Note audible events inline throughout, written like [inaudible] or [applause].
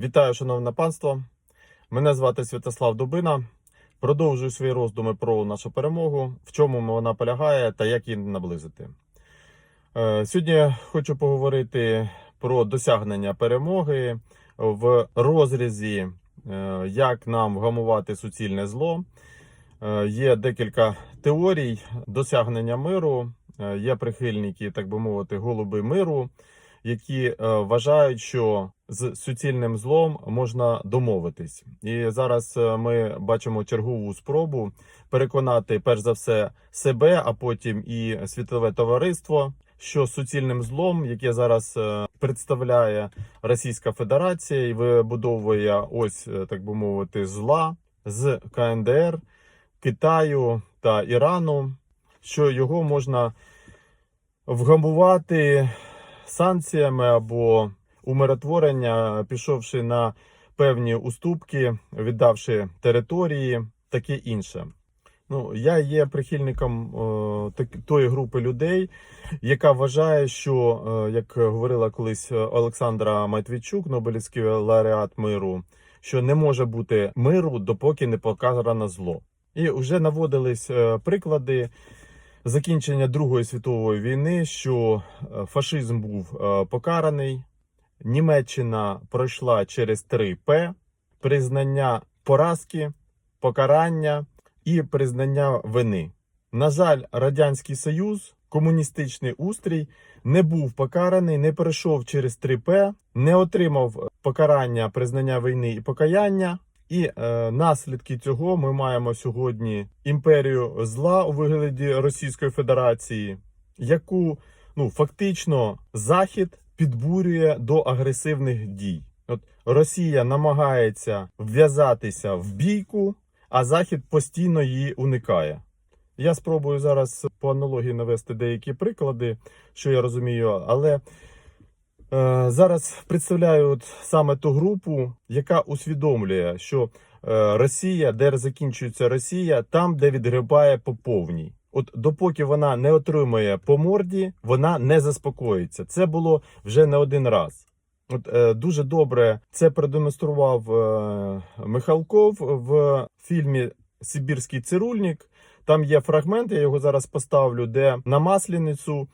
Вітаю, шановне панство. Мене звати Святослав Дубина. Продовжую свої роздуми про нашу перемогу, в чому вона полягає та як її наблизити. Е, Сьогодні хочу поговорити про досягнення перемоги в розрізі, е, як нам вгамувати суцільне зло. Е, Є декілька теорій досягнення миру. Є прихильники, так би мовити, голуби миру, які е, вважають, що з суцільним злом можна домовитись. І зараз е, ми бачимо чергову спробу переконати перш за все себе, а потім і світове товариство, що суцільним злом, яке зараз е, представляє Російська Федерація і вибудовує ось так би мовити зла з КНДР, Китаю та Ірану, що його можна вгамувати санкціями або умиротворення, пішовши на певні уступки, віддавши території, таке інше. Ну, я є прихильником е, так, тої групи людей, яка вважає, що, е, як говорила колись Олександра Матвійчук, Нобелівський лауреат миру, що не може бути миру, допоки не покарано зло. І вже наводились е, приклади закінчення Другої світової війни, що е, фашизм був е, покараний, Німеччина пройшла через 3 П: признання поразки, покарання і признання вини. На жаль, Радянський Союз, комуністичний устрій, не був покараний, не пройшов через 3 П, не отримав покарання, признання війни і покаяння. І е, наслідки цього ми маємо сьогодні імперію зла у вигляді Російської Федерації, яку ну фактично Захід підбурює до агресивних дій. От Росія намагається вв'язатися в бійку, а Захід постійно її уникає. Я спробую зараз по аналогії навести деякі приклади, що я розумію, але зараз представляю от саме ту групу, яка усвідомлює, що е, Росія, де закінчується Росія, там, де відгрибає по повній. От допоки вона не отримує по морді, вона не заспокоїться. Це було вже не один раз. От е, дуже добре це продемонстрував е, Михалков в фільмі Сибірський цирульник. Там є фрагмент, я його зараз поставлю, де на масляницю е,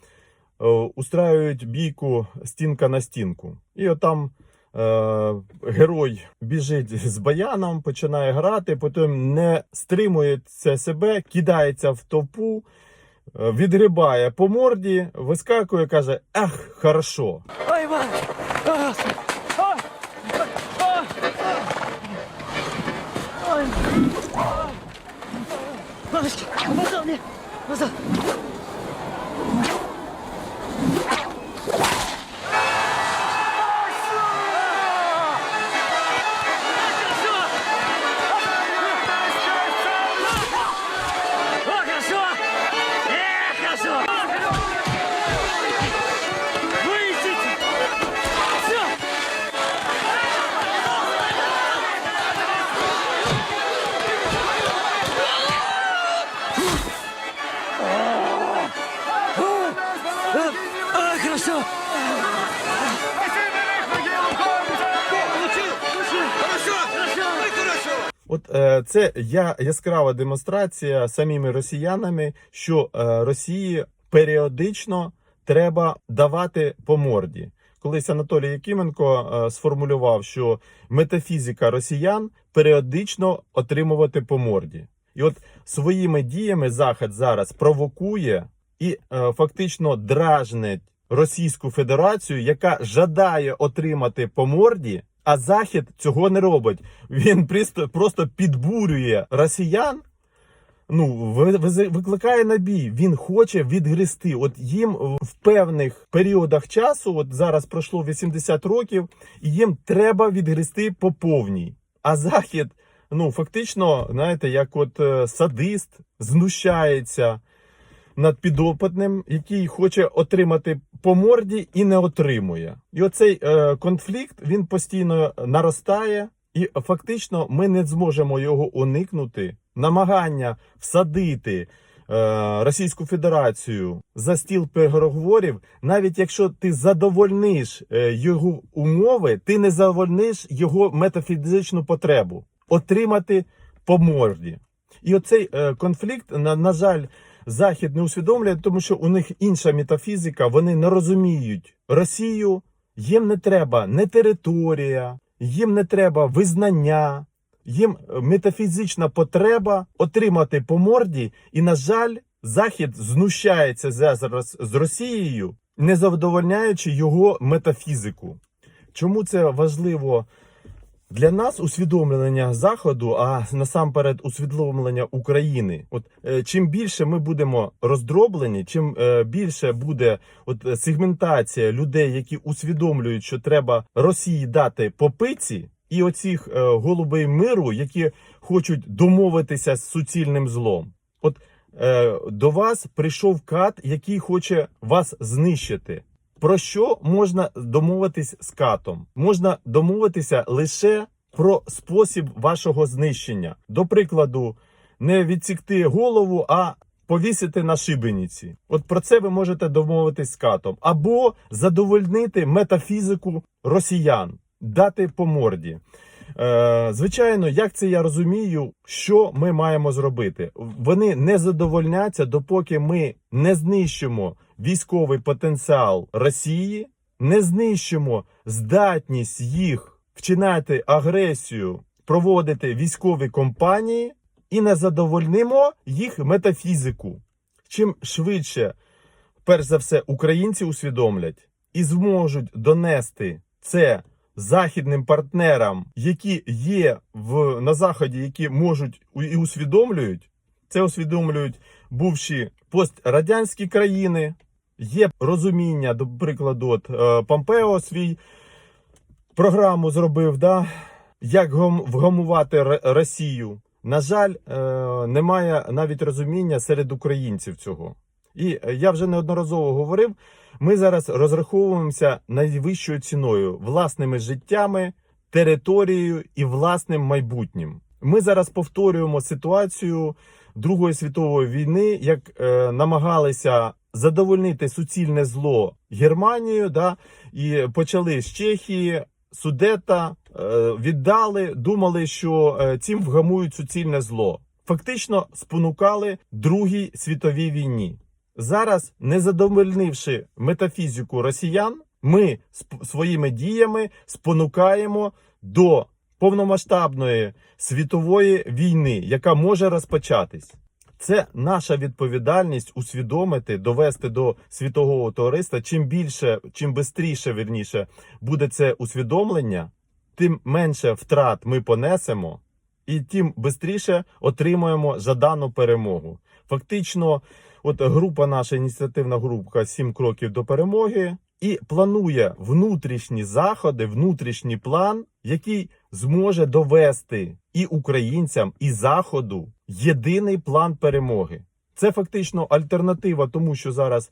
устраюють бійку стінка на стінку. І от там е, герой біжить з баяном, починає грати, потім не стримується себе, кидається в товпу, е, відгрибає по морді, вискакує, каже: Ах, хорошо. Ой, Иван! А, Господи! А! А! Ой! Мамочки, назад! Назад! Це я яскрава демонстрація самими росіянами, що е, Росії періодично треба давати по морді. Колись Анатолій Якименко е, сформулював, що метафізика росіян періодично отримувати по морді. І от своїми діями Захід зараз провокує і е, фактично дражнить Російську Федерацію, яка жадає отримати по морді, а Захід цього не робить. Він просто, просто підбурює росіян. Ну, ви- ви- викликає на бій. Він хоче відгрести. От їм в певних періодах часу, от зараз пройшло 80 років, і їм треба відгрести по повній. А Захід, ну фактично, знаєте, як от е, садист знущається над підопитним, який хоче отримати по морді і не отримує. І оцей е, конфлікт він постійно наростає, і фактично ми не зможемо його уникнути. Намагання всадити е, Російську Федерацію за стіл переговорів, навіть якщо ти задовольниш е, його умови, ти не задовольниш його метафізичну потребу отримати по морді. І оцей е, конфлікт, на, на жаль, Захід не усвідомлює, тому що у них інша метафізика, вони не розуміють. Росію, їм не треба не територія, їм не треба визнання, їм е, метафізична потреба отримати по морді, і, на жаль, Захід знущається зараз з Росією, не задовольняючи його метафізику. Чому це важливо для нас усвідомлення Заходу, а насамперед усвідомлення України? От е, чим більше ми будемо роздроблені, чим е, більше буде от е, сегментація людей, які усвідомлюють, що треба Росії дати по пиці, і оцих е, голубей миру, які хочуть домовитися з суцільним злом. От е, до вас прийшов кат, який хоче вас знищити. Про що можна домовитись з катом? Можна домовитися лише про спосіб вашого знищення. До прикладу, не відсікти голову, а повісити на шибениці. От про це ви можете домовитись з катом. Або задовольнити метафізику росіян, дати по морді. Е, звичайно, як це я розумію, що ми маємо зробити? Вони не задовольняться, допоки ми не знищимо військовий потенціал Росії, не знищимо здатність їх вчиняти агресію, проводити військові кампанії і не задовольнимо їх метафізику. Чим швидше, перш за все, українці усвідомлять і зможуть донести це західним партнерам, які є в, на заході, які можуть і усвідомлюють. Це усвідомлюють бувші пострадянські країни. Є розуміння, до прикладу, от е, Помпео свій програму зробив, да, як вгамувати Росію. На жаль, е, немає навіть розуміння серед українців цього. І е, я вже неодноразово говорив, ми зараз розраховуємося найвищою ціною власними життями, територією і власним майбутнім. Ми зараз повторюємо ситуацію Другої світової війни, як е, намагалися задовольнити суцільне зло Германію, да, і почали з Чехії, Судета, е, віддали, думали, що е, цим вгамують суцільне зло. Фактично спонукали Другій світовій війні. Зараз, не задовольнивши метафізику росіян, ми своїми діями спонукаємо до повномасштабної світової війни, яка може розпочатись. Це наша відповідальність усвідомити, довести до світового товариства. Чим більше, чим швидше, вірніше, буде це усвідомлення, тим менше втрат ми понесемо, і тим швидше отримаємо жадану перемогу. Фактично, от група, наша ініціативна група «Сім кроків до перемоги і планує внутрішні заходи, внутрішній план, який зможе довести і українцям, і заходу єдиний план перемоги. Це фактично альтернатива тому, що зараз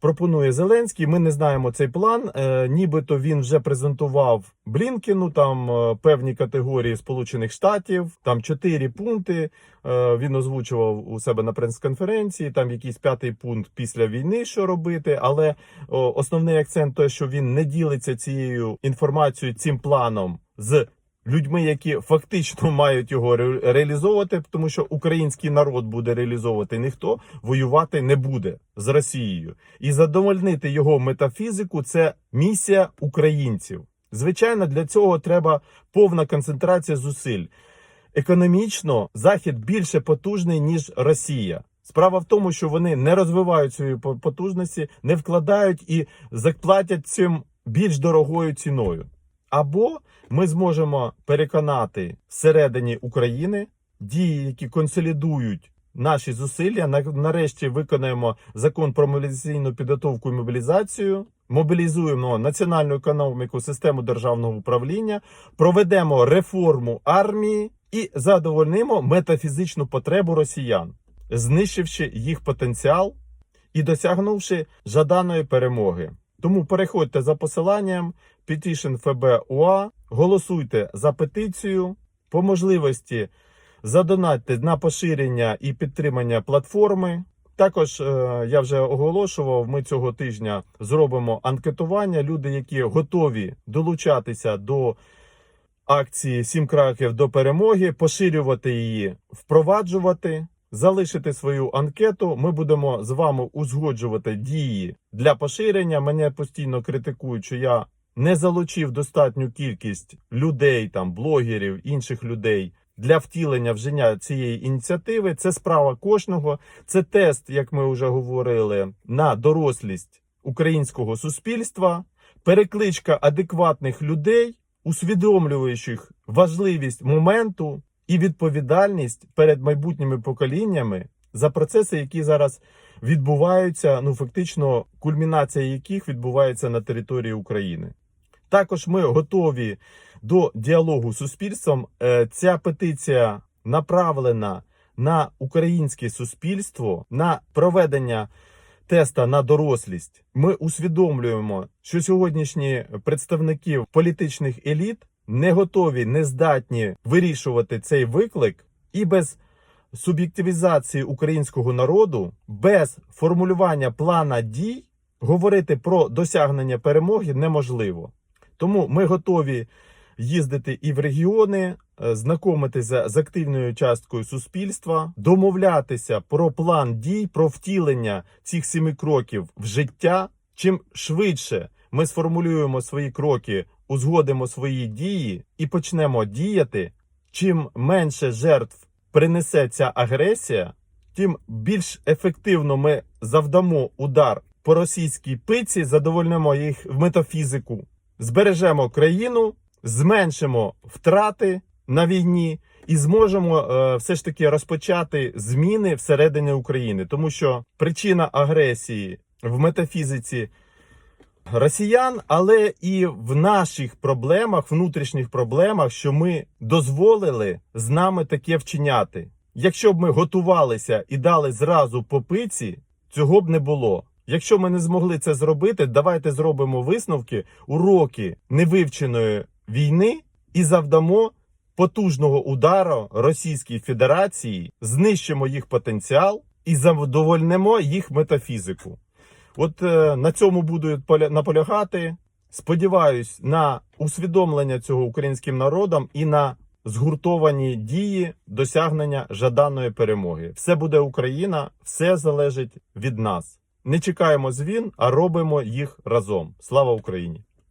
пропонує Зеленський. Ми не знаємо цей план. Е, нібито він вже презентував Блінкіну там е, певні категорії Сполучених Штатів, там чотири пункти. Е, він озвучував у себе на прес-конференції. Там якийсь п'ятий пункт після війни, що робити. Але о, основний акцент той, що він не ділиться цією інформацією, цим планом з людьми, які фактично [laughs] мають його ре- реалізовувати, тому що український народ буде реалізовувати, ніхто воювати не буде з Росією. І задовольнити його метафізику це місія українців. Звичайно, для цього треба повна концентрація зусиль. Економічно захід більше потужний ніж Росія. Справа в тому, що вони не розвивають свої по- потужності, не вкладають і заплатять цим більш дорогою ціною. Або ми зможемо переконати всередині України дії, які консолідують наші зусилля. Нарешті виконаємо закон про мобілізаційну підготовку і мобілізацію. Мобілізуємо національну економіку, систему державного управління, проведемо реформу армії і задовольнимо метафізичну потребу росіян, знищивши їх потенціал і досягнувши жаданої перемоги. Тому переходьте за посиланням Petition FB UA, голосуйте за петицію, по можливості задонатьте на поширення і підтримання платформи. Також е, я вже оголошував, ми цього тижня зробимо анкетування. Люди, які готові долучатися до акції Сім кроків до перемоги, поширювати її, впроваджувати, залишити свою анкету. Ми будемо з вами узгоджувати дії для поширення. Мене постійно критикують, що я не залучив достатню кількість людей, там блогерів, інших людей. Для втілення вжиття цієї ініціативи це справа кожного. Це тест, як ми вже говорили, на дорослість українського суспільства, перекличка адекватних людей, усвідомлюючих важливість моменту і відповідальність перед майбутніми поколіннями за процеси, які зараз відбуваються, ну фактично, кульмінація яких відбувається на території України. Також ми готові до діалогу з суспільством. Е, Ця петиція направлена на українське суспільство на проведення теста на дорослість. Ми усвідомлюємо, що сьогоднішні представники політичних еліт не готові, не здатні вирішувати цей виклик і без суб'єктивізації українського народу, без формулювання плана дій говорити про досягнення перемоги неможливо. Тому ми готові їздити і в регіони, е, знайомитися з активною часткою суспільства, домовлятися про план дій, про втілення цих семи кроків в життя. Чим швидше ми сформулюємо свої кроки, узгодимо свої дії і почнемо діяти, чим менше жертв принесе ця агресія, тим більш ефективно ми завдамо удар по російській пиці, задовольнимо їх в метафізику, збережемо країну, зменшимо втрати на війні і зможемо е, все ж таки розпочати зміни всередині України, тому що причина агресії в метафізиці росіян, але і в наших проблемах, внутрішніх проблемах, що ми дозволили з нами таке вчиняти. Якщо б ми готувалися і дали зразу по пиці, цього б не було. Якщо ми не змогли це зробити, давайте зробимо висновки, уроки невивченої війни і завдамо потужного удару Російській Федерації, знищимо їх потенціал і задовольнимо їх метафізику. От е, на цьому буду поля- наполягати. Сподіваюсь на усвідомлення цього українським народом і на згуртовані дії досягнення жаданої перемоги. Все буде Україна, все залежить від нас. Не чекаємо звін, а робимо їх разом. Слава Україні!